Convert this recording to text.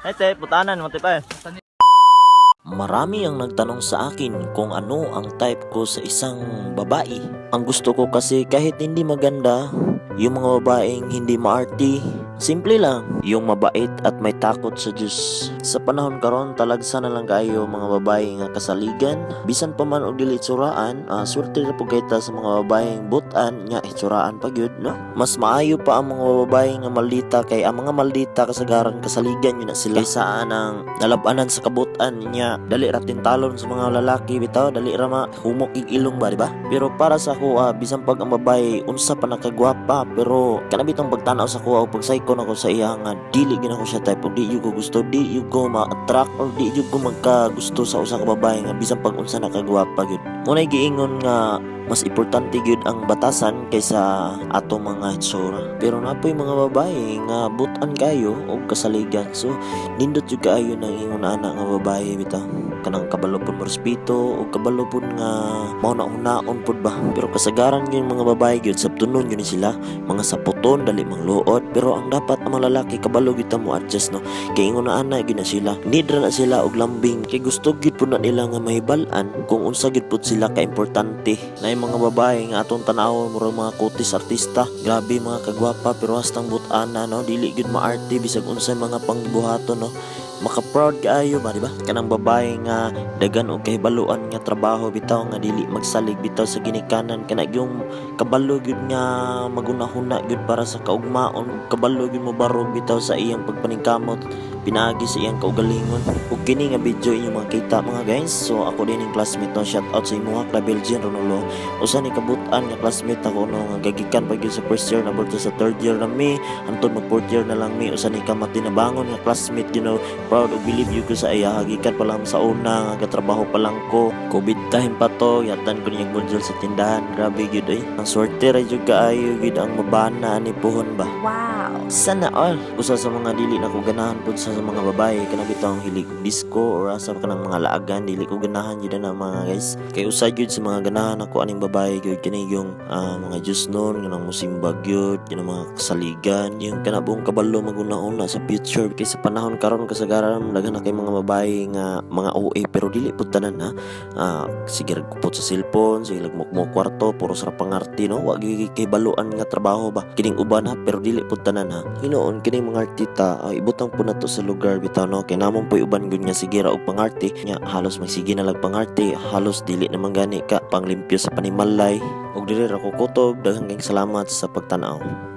Te, putanan mo, te pa. Marami ang nagtanong sa akin kung ano ang type ko sa isang babae. Ang gusto ko kasi kahit hindi maganda, yung mga babaeng hindi maarti, simple lang, yung mabait at may takot sa Diyos. Sa panahon karon talagsa na lang kayo mga babae nga kasaligan, bisan pa man og dili tsuraan, ah, swerte na po kita sa mga babaeng butan nga itsuraan pa gyud no. Mas maayo pa ang mga babae nga maldita kay ang mga maldita kasagaran kasaligan yun na sila kaysa ang nalabanan sa kabutan niya dali ra tintalon sa mga lalaki bitaw dali ra ma humok ilong ba di pero para sa ako ah, bisan pag ang babae unsa pa nakagwapa pero kanabit ang pagtanaw sa kuha o pagsaykon ako sa iya nga dili gina ko siya type o di yun ko gusto di yun ko ma-attract or di yun ko magkagusto sa usa ka babae nga bisan pag unsa nakagwapa gyud. Muna'y giingon nga mas importante gyud ang batasan kaysa ato mga itsura. Pero napoy mga babae nga butan kayo og kasaligan. So nindot jud kaayo nang ingon ana nga babae bitaw. Kanang kabalo pud mo respeto o kabalo pud nga mao na hunaon pud ba. Pero kasagaran gyud mga babae gyud sabtunon gyud sila mga saputon dali mangluod pero ang dapat ang mga lalaki kabalo gyud mo adjust no. Kay ingon na ana gyud na sila. Nidra na sila og lambing kay gusto gyud pud na nila nga mahibal-an kung unsa gyud pud sila ka importante. Na mga babae nga atong tanawon murag mga kutis artista. Grabe mga kagwapa pero hastang butana no? Dili gyud maarte bisag unsay mga pangbuhaton no? Maka-proud kaayo ba di ba? Kanang babae nga dagan og kahibaluan nga trabaho bitaw nga dili magsalig bitaw sa ginikanan. Kana yung kabalo gyud nga magunahuna gyud para sa kaugmaon kabalo gyud mo barog bitaw sa iyang pagpaningkamot pinagi sa iyang kaugalingon. Ug kini nga video inyo makita mga guys. So ako din yung classmate no. Shout out sa imuha ka Belgian Ronolo usa ni kabutan nga classmate ako no nga gagikan pa gyud sa first year na sa third year na mi. Antod mag fourth year na lang mi. Usa ni kamati na bangon nga classmate you know. Proud ug believe you ko sa iya. Hagikan pa lang sa una nga gatrabaho pa lang ko. Covid time pa to. Yatan ko niyang module sa tindahan. Grabe gyud ay ang swerte ra jud kaayo gyud ang mabana ni puhon ba? Wow. Sana all usa sa mga dili na ko ganahan pud sa mga babae kana bitaw ang hilig disco or asa ka ng mga laagan dili ko ganahan jud na mga guys. Kay usa jud sa mga ganahan ako aning babae gyud kini yung ah, mga Diyos noon nga nang musimba gyud yung mga kasaligan yung kanabong kabalo maguna-una sa future. Kay sa panahon karon kasagaran daghan na kay mga babae nga mga OA pero dili pud tanan ha ah, sige kupot sa cellphone sige mo kwarto puro sa pangarte no? Wa gyud kay baluan nga trabaho ba? Kining uban ha? Pero dili pud tanan ha hinuon kining mga artista ah, ibutang po na to sa lugar bitaw no? Kay namon po uban gud nga sige ra og pangarte nya halos magsige na lag pangarte halos dili naman gani ka panglimpyo sa panimalay. Ug dili ra ko kutob daghang salamat sa pagtan-aw